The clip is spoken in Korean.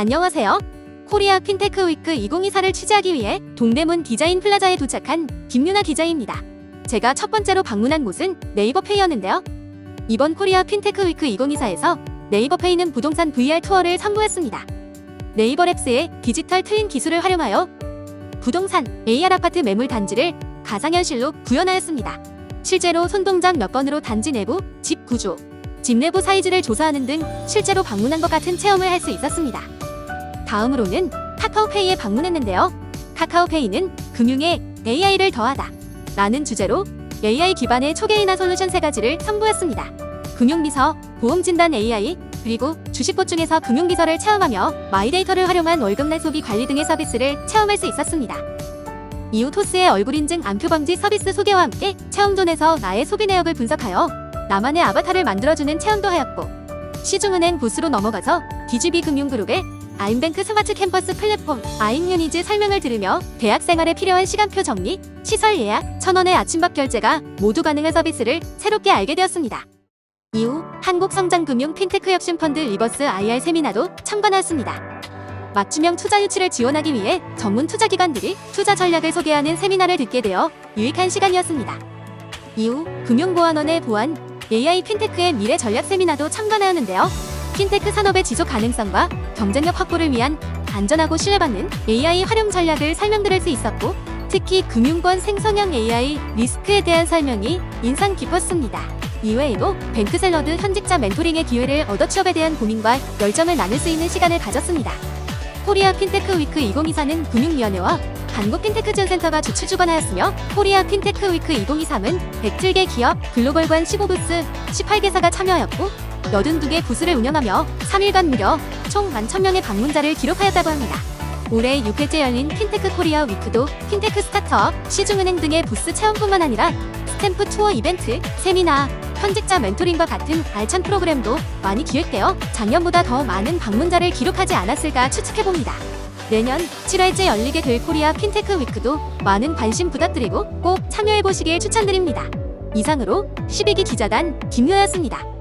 안녕하세요. 코리아 핀테크 위크 2024를 취재하기 위해 동대문 디자인 플라자에 도착한 김유나 기자입니다. 제가 첫 번째로 방문한 곳은 네이버 페이였는데요. 이번 코리아 핀테크 위크 2024에서 네이버 페이는 부동산 VR 투어를 선보였습니다. 네이버 랩스의 디지털 트윈 기술을 활용하여 부동산 AR 아파트 매물 단지를 가상현실로 구현하였습니다. 실제로 손동작 몇 번으로 단지 내부, 집 구조, 집 내부 사이즈를 조사하는 등 실제로 방문한 것 같은 체험을 할 수 있었습니다. 다음으로는 카카오페이에 방문했는데요. 카카오페이는 금융에 AI를 더하다 라는 주제로 AI 기반의 초계인화 솔루션 세 가지를 선보였습니다. 금융비서, 보험진단 AI, 그리고 주식보증에서 금융비서를 체험하며 마이데이터를 활용한 월급날 소비 관리 등의 서비스를 체험할 수 있었습니다. 이후 토스의 얼굴 인증 암표 방지 서비스 소개와 함께 체험존에서 나의 소비 내역을 분석하여 나만의 아바타를 만들어주는 체험도 하였고 시중은행 부스로 넘어가서 DGB 금융그룹의 아임뱅크 스마트 캠퍼스 플랫폼 아임유니즈 설명을 들으며 대학 생활에 필요한 시간표 정리, 시설 예약, 천원의 아침밥 결제가 모두 가능한 서비스를 새롭게 알게 되었습니다. 이후 한국성장금융 핀테크 혁신펀드 리버스 IR 세미나도 참관하였습니다. 맞춤형 투자 유치를 지원하기 위해 전문 투자기관들이 투자 전략을 소개하는 세미나를 듣게 되어 유익한 시간이었습니다. 이후 금융보안원의 보안, AI 핀테크의 미래 전략 세미나도 참관하였는데요. 핀테크 산업의 지속 가능성과 경쟁력 확보를 위한 안전하고 신뢰받는 AI 활용 전략을 설명드릴 수 있었고, 특히 금융권 생성형 AI 리스크에 대한 설명이 인상 깊었습니다. 이외에도 뱅크샐러드 현직자 멘토링의 기회를 얻어 취업에 대한 고민과 열정을 나눌 수 있는 시간을 가졌습니다. 코리아 핀테크 위크 2024는 금융위원회와 한국 핀테크 지원센터가 주최 주관하였으며 코리아 핀테크 위크 2023은 107개 기업 글로벌관 15부스 18개사가 참여하였고 82개 부스를 운영하며 3일간 무려 총 11,000명의 방문자를 기록하였다고 합니다. 올해 6회째 열린 핀테크 코리아 위크도 핀테크 스타트업, 시중은행 등의 부스 체험뿐만 아니라 스탬프 투어 이벤트, 세미나, 현직자 멘토링과 같은 알찬 프로그램도 많이 기획되어 작년보다 더 많은 방문자를 기록하지 않았을까 추측해봅니다. 내년 7월째 열리게 될 코리아 핀테크 위크도 많은 관심 부탁드리고 꼭 참여해보시길 추천드립니다. 이상으로 12기 기자단 김효였습니다.